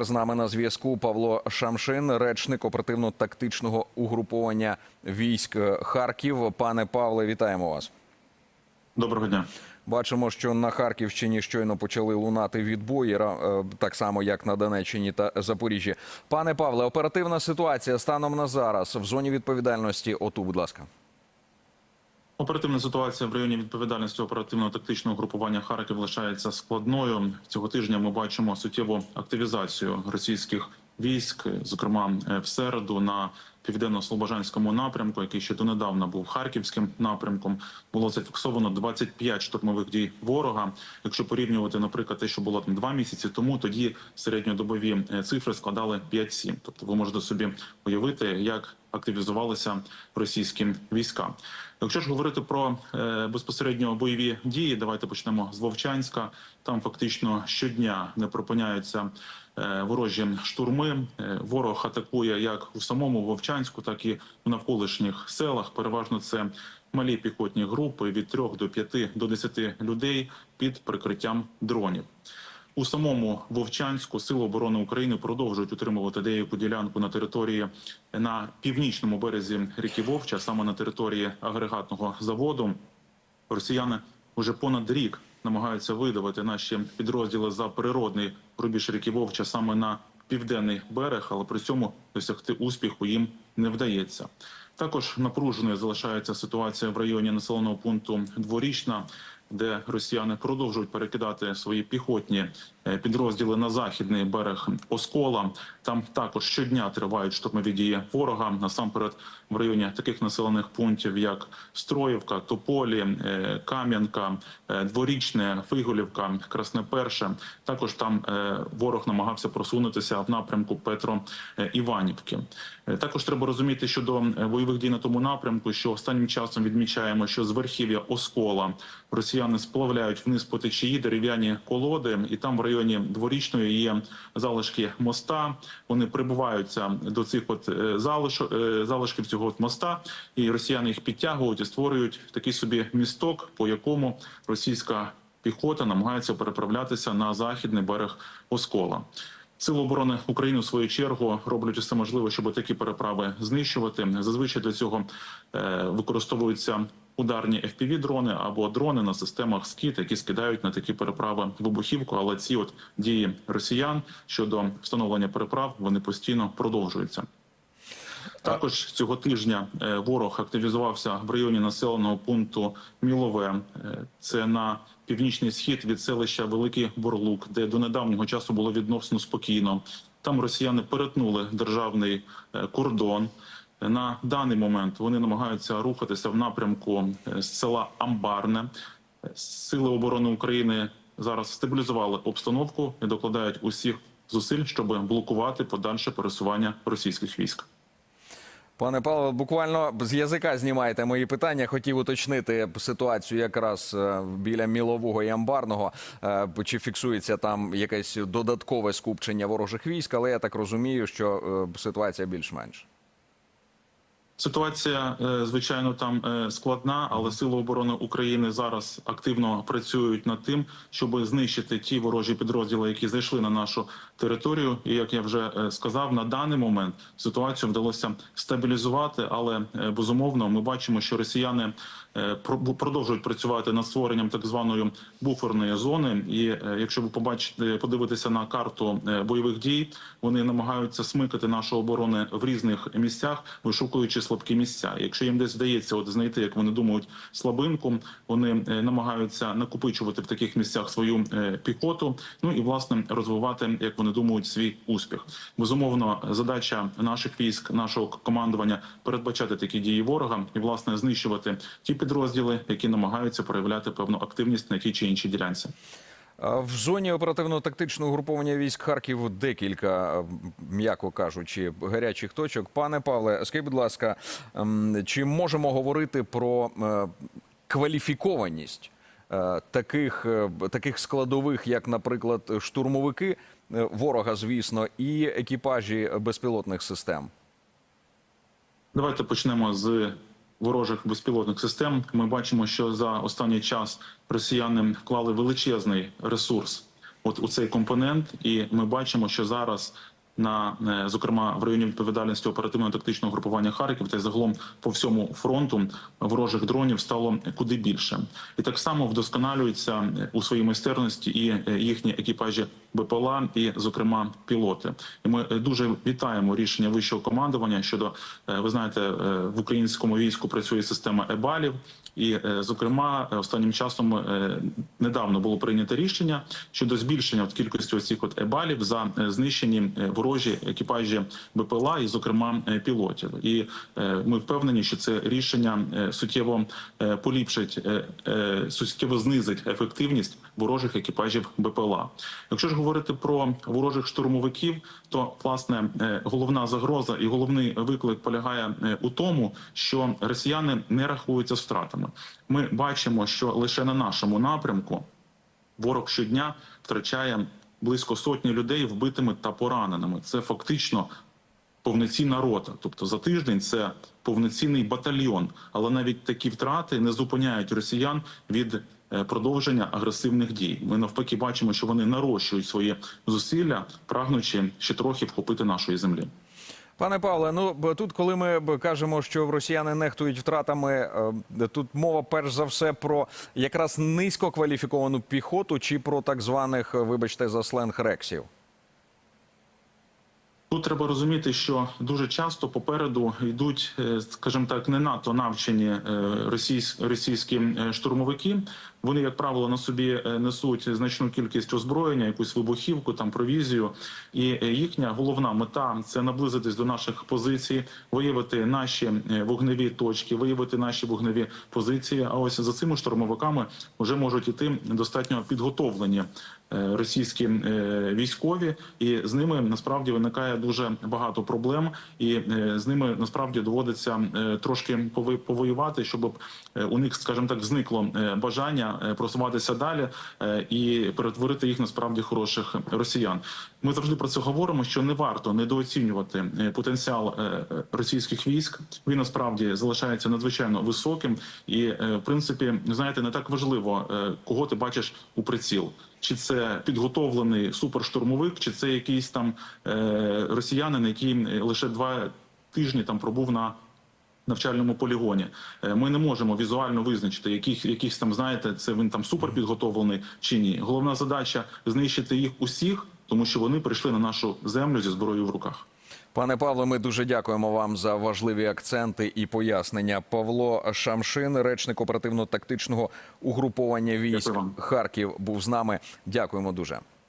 З нами на зв'язку Павло Шамшин, речник оперативно-тактичного угруповання військ Харків. Пане Павле, вітаємо вас. Доброго дня. Бачимо, що на Харківщині щойно почали лунати відбої, е, так само як на Донеччині та Запоріжжі. Пане Павле, оперативна ситуація станом на зараз в зоні відповідальності. Оту, будь ласка. Оперативна ситуація в районі відповідальності оперативно-тактичного групування Харків лишається складною. Цього тижня ми бачимо суттєву активізацію російських військ, зокрема е, в середу на південно-слобожанському напрямку, який ще донедавна був харківським напрямком. Було зафіксовано 25 штурмових дій ворога. Якщо порівнювати, наприклад, те, що було там два місяці тому, тоді середньодобові е, цифри складали 5-7. Тобто, ви можете собі уявити, як активізувалися російські війська. Якщо ж говорити про е, безпосередньо бойові дії, давайте почнемо з Вовчанська. Там фактично щодня не припиняються е, ворожі штурми. Е, ворог атакує як у самому Вовчанську, так і в навколишніх селах. Переважно це малі піхотні групи від 3 до 5 до 10 людей під прикриттям дронів. У самому Вовчанську Сили оборони України продовжують утримувати деяку ділянку на території на північному березі ріки Вовча, саме на території агрегатного заводу. Росіяни вже понад рік намагаються видавити наші підрозділи за природний рубіж ріки Вовча саме на південний берег, але при цьому досягти успіху їм не вдається. Також напруженою залишається ситуація в районі населеного пункту Дворічна, де росіяни продовжують перекидати свої піхотні е, підрозділи на західний берег Оскола. Там також щодня тривають штурмові дії ворога. Насамперед, в районі таких населених пунктів, як Строївка, Тополі, е, Кам'янка, е, Дворічне, Фиголівка, Красне Перше. Також там ворог намагався просунутися в напрямку Петро Іванівки. Також треба розуміти щодо бойових дій на тому напрямку, що останнім часом відмічаємо, що з верхів'я Оскола росіяни сплавляють вниз по течії дерев'яні колоди, і там в районі дворічної є залишки моста. Вони прибуваються до цих от е, залиш, е, залишків цього от моста, і росіяни їх підтягують і створюють такий собі місток, по якому російська піхота намагається переправлятися на західний берег Оскола. Сили оборони України у свою чергу роблять усе можливе, щоб такі переправи знищувати. Зазвичай для цього е, використовуються ударні fpv дрони або дрони на системах скіт, які скидають на такі переправи вибухівку. Але ці от дії росіян щодо встановлення переправ вони постійно продовжуються. Також цього тижня е, ворог активізувався в районі населеного пункту Мілове. Е, Це на північний схід від селища Великий Борлук, де до недавнього часу було відносно спокійно. Там росіяни перетнули державний е, кордон. На даний момент вони намагаються рухатися в напрямку е, з села Амбарне. Сили оборони України зараз стабілізували обстановку і докладають усіх зусиль, щоб блокувати подальше пересування російських військ. Пане Павло, буквально з язика знімаєте мої питання. Хотів уточнити ситуацію якраз е, біля мілового і амбарного. Е, Чи фіксується там якесь додаткове скупчення ворожих військ, але я так розумію, що ситуація більш-менш. Ситуація, е, звичайно, там е, складна, але сили оборони України зараз активно працюють над тим, щоб знищити ті ворожі підрозділи, які зайшли на нашу територію. І як я вже е, сказав, на даний момент ситуацію вдалося стабілізувати, але безумовно ми бачимо, що росіяни продовжують працювати над створенням так званої буферної зони. І е, якщо ви побачите, подивитися на карту е, бойових дій, вони намагаються смикати нашу оборону в різних місцях, вишукуючи слабкі місця. Якщо їм десь вдається от знайти, як вони думають, слабинку, вони е, намагаються накопичувати в таких місцях свою е, піхоту. Ну і власне розвивати, як вони думають, свій успіх. Безумовно, задача наших військ, нашого командування передбачати такі дії ворога і власне знищувати ті підрозділи, які намагаються проявляти певну активність на тій чи іншій ділянці. В зоні оперативно-тактичного груповання військ Харків декілька, м'яко кажучи, гарячих точок. Пане Павле, скажіть, будь ласка, ем, чи можемо говорити про е, кваліфікованість е, таких, е, таких складових, як, наприклад, штурмовики ворога, звісно, і екіпажі безпілотних систем? Давайте почнемо з ворожих безпілотних систем. Ми бачимо, що за останній час росіяни вклали величезний ресурс от у цей компонент, і ми бачимо, що зараз. На е, зокрема в районі відповідальності оперативно-тактичного групування Харків та й загалом по всьому фронту ворожих дронів стало куди більше, і так само вдосконалюються е, у своїй майстерності і е, їхні екіпажі БПЛА, і зокрема пілоти. І ми дуже вітаємо рішення вищого командування щодо ви знаєте, в українському війську працює система ебалів, і зокрема останнім часом недавно було прийнято рішення щодо збільшення от кількості оцих от ебалів за знищені е, ворожі екіпажі БПЛА, і зокрема е, пілотів. І е, ми впевнені, що це рішення е, суттєво поліпшить, суттєво знизить ефективність ворожих екіпажів БПЛА. Якщо ж говорити про ворожих штурмовиків, то власне головна загроза і головний виклик полягає у тому, що росіяни не рахуються втратами. Ми бачимо, що лише на нашому напрямку ворог щодня втрачає близько сотні людей вбитими та пораненими. Це фактично повноцінна рота. Тобто за тиждень це повноцінний батальйон. Але навіть такі втрати не зупиняють росіян від е, продовження агресивних дій. Ми навпаки бачимо, що вони нарощують свої зусилля, прагнучи ще трохи вхопити нашої землі. Пане Павле, ну тут, коли ми кажемо, що росіяни нехтують втратами, е, тут мова перш за все про якраз низькокваліфіковану піхоту чи про так званих, вибачте, за сленг рексів. Тут треба розуміти, що дуже часто попереду йдуть, е, скажімо так, не надто навчені е, російські е, штурмовики. Вони, як правило, на собі несуть значну кількість озброєння, якусь вибухівку, там провізію. І їхня головна мета це наблизитись до наших позицій, виявити наші вогневі точки, виявити наші вогневі позиції. А ось за цими штурмовиками вже можуть іти достатньо підготовлені російські е, військові, і з ними насправді виникає дуже багато проблем, і е, з ними насправді доводиться е, трошки повоювати, щоб е, у них, скажімо так, зникло е, бажання е, просуватися далі е, і перетворити їх насправді хороших росіян. Ми завжди про це говоримо, що не варто недооцінювати е, потенціал е, е, російських військ. Він насправді залишається надзвичайно високим, і е, в принципі, знаєте, не так важливо, е, кого ти бачиш у приціл. Чи це підготовлений суперштурмовик, чи це якийсь там е, росіянин, який е, лише два тижні там пробув на навчальному полігоні. Е, Ми не можемо візуально визначити, яких яких там знаєте, це він там суперпідготовлений чи ні. Головна задача знищити їх усіх, тому що вони прийшли на нашу землю зі зброєю в руках. Пане Павло, ми дуже дякуємо вам за важливі акценти і пояснення. Павло Шамшин, речник оперативно-тактичного угруповання військ Харків, був з нами. Дякуємо дуже.